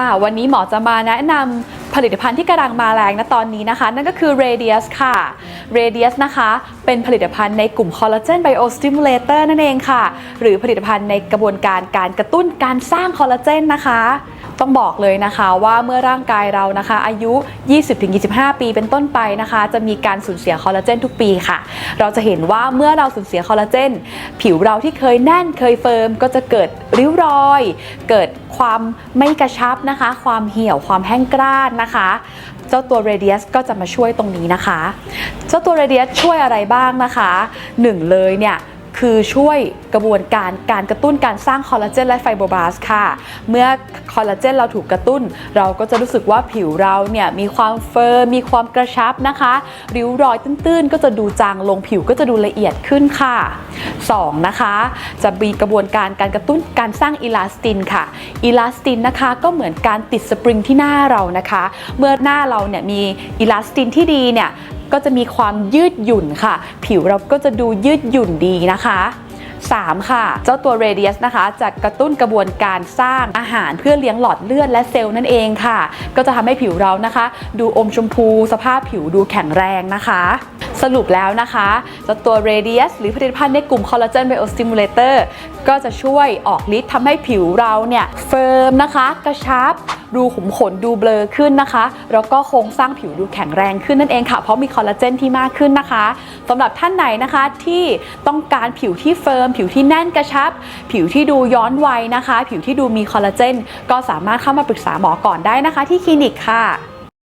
ค่ะ วันนี้หมอจะมาแนะนำผลิตภัณฑ์ที่กำลังมาแรงนะตอนนี้นะคะ นั่นก็คือ Radius ค่ะ Radius นะคะ เป็นผลิตภัณฑ์ในกลุ่ม Collagen Biostimulator นั่นเองค่ะ หรือผลิตภัณฑ์ในกระบวนการการกระตุ้นการสร้างคอลลาเจนนะคะ ต้องบอกเลยนะคะว่าเมื่อร่างกายเรานะคะ อายุ 20-25 ปีเป็นต้นไปนะคะ จะมีการสูญเสียคอลลาเจนทุกปีค่ะ เราจะเห็นว่าเมื่อเราสูญเสียคอลลาเจนผิวเราที่เคยแน่นเคยเฟิร์มก็จะเกิดริ้วรอย เกิดความไม่กระชับนะคะ ความเหี่ยวความแห้งกร้านนะคะเจ้าตัว Radius ก็จะมาช่วยตรงนี้นะคะ เจ้าตัว Radius ช่วยอะไรบ้างนะคะหนึ่งเลยเนี่ย คือช่วยกระบวนการการกระตุ้นการสร้างคอลลาเจนและไฟโบบลาสค่ะ เมื่อคอลลาเจนเราถูกกระตุ้น เราก็จะรู้สึกว่าผิวเราเนี่ยมีความเฟิร์มมีความกระชับนะคะ ริ้วรอยตื้นๆ ก็จะดูจางลงผิวก็จะดูละเอียดขึ้นค่ะ 2. นะคะ จะมีกระบวนการการกระตุ้นการสร้างอิลาสตินค่ะอิลาสตินนะคะก็เหมือนการติดสปริงที่หน้าเรานะคะ เมื่อหน้าเราเนี่ยมีอิลาสตินที่ดีเนี่ย ก็จะมีความยืดหยุ่นค่ะ ผิวเราก็จะดูยืดหยุ่นดีนะคะ 3. ค่ะ เจ้าตัว Radius นะคะจะกระตุ้นกระบวนการสร้างอาหารเพื่อเลี้ยงหลอดเลือดและเซลล์นั่นเองค่ะ ก็จะทำให้ผิวเรานะคะ ดูอมชมพู สภาพผิวดูแข็งแรงนะคะ สรุปแล้วนะคะจ้าตัว Radius หรือผลิตภัณฑ์ในกลุ่ม Collagen Biostimulator ก็จะช่วยออกฤทธิ์ทำให้ผิวเราเนี่ยเฟิร์มนะคะ กระชับ ดูขุมขนดูเบลอขึ้นนะคะ แล้วก็โครงสร้างผิวดูแข็งแรงขึ้นนั่นเองค่ะ เพราะมีคอลลาเจนที่มากขึ้นนะคะสำหรับท่านไหนนะคะที่ต้องการผิวที่เฟิร์ม ผิวที่แน่นกระชับ ผิวที่ดูย้อนวัยนะคะ ผิวที่ดูมีคอลลาเจนก็สามารถเข้ามาปรึกษาหมอก่อนได้นะคะ ที่คลินิกค่ะ